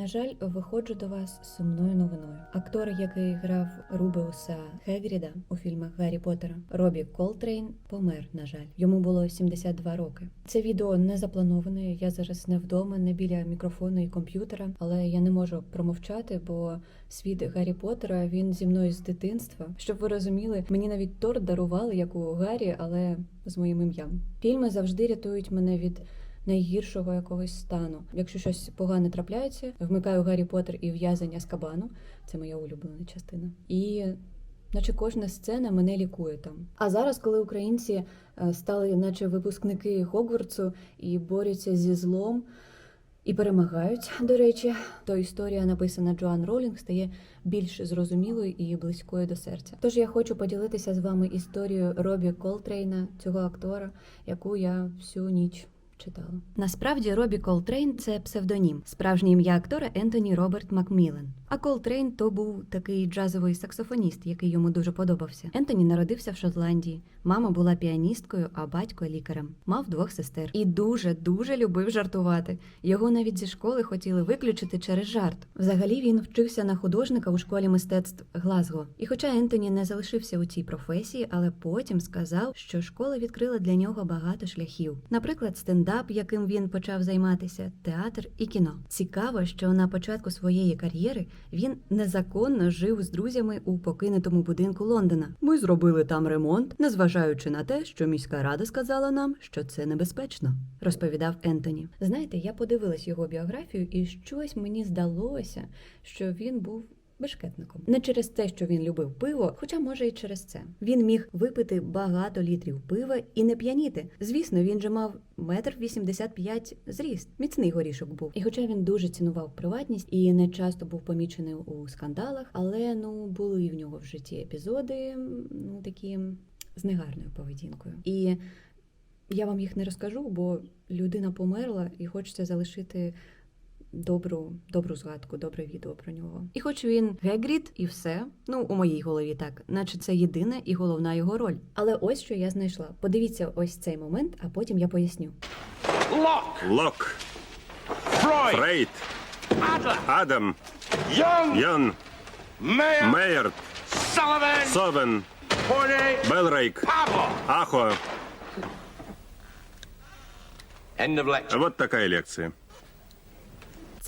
На жаль, виходжу до вас сумною новиною. Актор, який грав Рубеуса Хегріда у фільмах Гаррі Поттера, Робі Колтрейн, помер. На жаль, йому було 72 роки. Це відео не заплановане. Я зараз не вдома, не біля мікрофону і комп'ютера, але я не можу промовчати, бо світ Гаррі Поттера він зі мною з дитинства. Щоб ви розуміли, мені навіть торт дарували, як у Гаррі, але з моїм ім'ям. Фільми завжди рятують мене від найгіршого якогось стану. Якщо щось погане трапляється, вмикаю Гаррі Поттер і в'язання з кабану. Це моя улюблена частина. І наче кожна сцена мене лікує там. А зараз, коли українці е, стали, наче випускники Хогвартсу і борються зі злом. І перемагають, до речі, то історія, написана Джоан Ролінг, стає більш зрозумілою і близькою до серця. Тож я хочу поділитися з вами історією Робі Колтрейна, цього актора, яку я всю ніч читала. Насправді Робі Колтрейн це псевдонім. Справжнє ім'я актора Ентоні Роберт Макміллен. А Колтрейн то був такий джазовий саксофоніст, який йому дуже подобався. Ентоні народився в Шотландії. Мама була піаністкою, а батько лікарем. Мав двох сестер і дуже дуже любив жартувати. Його навіть зі школи хотіли виключити через жарт. Взагалі він вчився на художника у школі мистецтв Глазго. І хоча Ентоні не залишився у цій професії, але потім сказав, що школа відкрила для нього багато шляхів. Наприклад, стендап, яким він почав займатися, театр і кіно. Цікаво, що на початку своєї кар'єри він незаконно жив з друзями у покинутому будинку Лондона. Ми зробили там ремонт, незважаючи на те, що міська рада сказала нам, що це небезпечно, розповідав Ентоні. Знаєте, я подивилась його біографію, і щось мені здалося, що він був. Бешкетником не через те, що він любив пиво, хоча може і через це. Він міг випити багато літрів пива і не п'яніти. Звісно, він же мав метр вісімдесят п'ять зріст. Міцний горішок був. І хоча він дуже цінував приватність і не часто був помічений у скандалах, але ну були в нього в житті епізоди, ну такі з негарною поведінкою. І я вам їх не розкажу, бо людина померла і хочеться залишити добру, добру згадку, добре відео про нього. І хоч він Гегрід і все, ну у моїй голові так, наче це єдина і головна його роль. Але ось що я знайшла. Подивіться ось цей момент, а потім я поясню. Locke, Лок, Freud, Фрейд, Адам, Young, Ян, Mayer, Мейерт, Sullivan, Собен, Porter, Белрейк. Ахо. End of lecture. Вот такая лекция.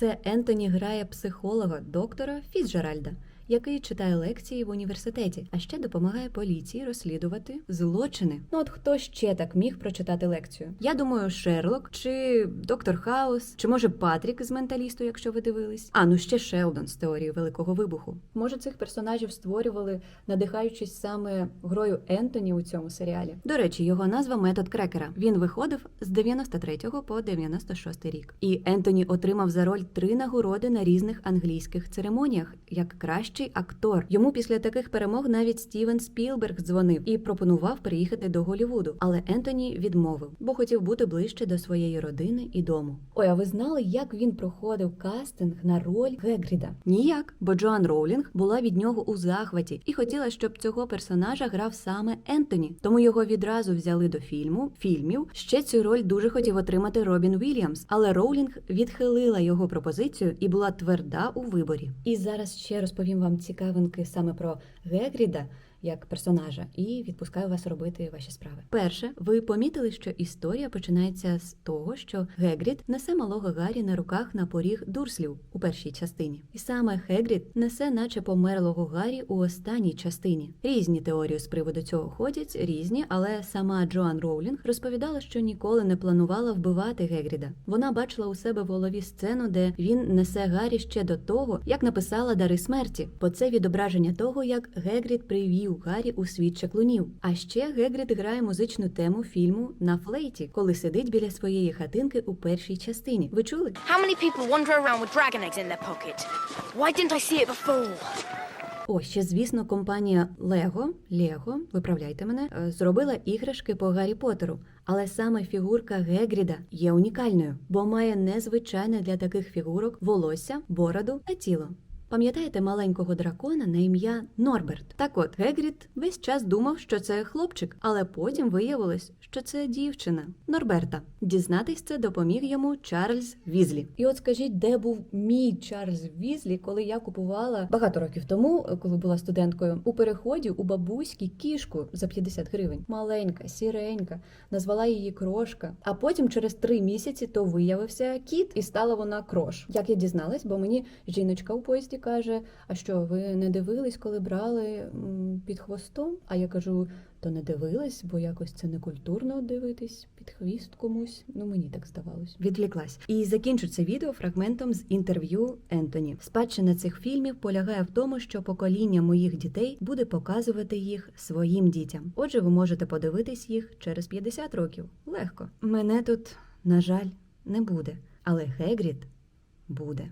Це Ентоні грає психолога доктора Фіцджеральда, який читає лекції в університеті, а ще допомагає поліції розслідувати злочини. Ну от хто ще так міг прочитати лекцію? Я думаю, Шерлок чи доктор Хаус, чи може Патрік з менталісту, якщо ви дивились. А ну ще Шелдон з теорії великого вибуху. Може, цих персонажів створювали, надихаючись саме грою Ентоні у цьому серіалі. До речі, його назва метод крекера. Він виходив з 93 по 96 рік. І Ентоні отримав за роль три нагороди на різних англійських церемоніях як кращий актор. Йому після таких перемог навіть Стівен Спілберг дзвонив і пропонував приїхати до Голлівуду. Але Ентоні відмовив, бо хотів бути ближче до своєї родини і дому. Ой, а ви знали, як він проходив кастинг на роль Гегріда? Ніяк, бо Джоан Роулінг була від нього у захваті і хотіла, щоб цього персонажа грав саме Ентоні. Тому його відразу взяли до фільму, фільмів. Ще цю роль дуже хотів отримати Робін Вільямс, але Роулінг відхилила його пропозицію і була тверда у виборі. І зараз ще розповім вам цікавинки саме про Гегріда. Як персонажа, і відпускаю вас робити ваші справи. Перше, ви помітили, що історія починається з того, що Гегрід несе малого Гаррі на руках на поріг Дурслів у першій частині, і саме Гегрід несе, наче померлого Гаррі у останній частині. Різні теорії з приводу цього ходять, різні, але сама Джоан Роулінг розповідала, що ніколи не планувала вбивати Гегріда. Вона бачила у себе в голові сцену, де він несе Гаррі ще до того, як написала дари смерті, бо це відображення того, як Гегрід привів Гаррі у світ чаклунів. А ще Гегрід грає музичну тему фільму на флейті, коли сидить біля своєї хатинки у першій частині. Ви чули? How many people wander around with dragon eggs in their pocket? Why didn't I see it before? О, ще звісно, компанія Лего Лего, виправляйте мене, е, зробила іграшки по Гаррі Поттеру. Але саме фігурка Гегріда є унікальною, бо має незвичайне для таких фігурок волосся, бороду та тіло. Пам'ятаєте маленького дракона на ім'я Норберт? Так от Гегрід весь час думав, що це хлопчик, але потім виявилось, що це дівчина Норберта. Дізнатись це допоміг йому Чарльз Візлі. І от скажіть, де був мій Чарльз Візлі, коли я купувала багато років тому, коли була студенткою, у переході у бабуськи кішку за 50 гривень. Маленька, сіренька, назвала її крошка. А потім через три місяці то виявився кіт, і стала вона крош. Як я дізналась, бо мені жіночка у поїзді каже: А що, ви не дивились, коли брали під хвостом? А я кажу. То не дивилась, бо якось це не культурно дивитись під хвіст комусь. Ну мені так здавалось. Відвліклась. І закінчу це відео фрагментом з інтерв'ю Ентоні. Спадщина цих фільмів полягає в тому, що покоління моїх дітей буде показувати їх своїм дітям. Отже, ви можете подивитись їх через 50 років. Легко. Мене тут, на жаль, не буде, але Хегрід буде.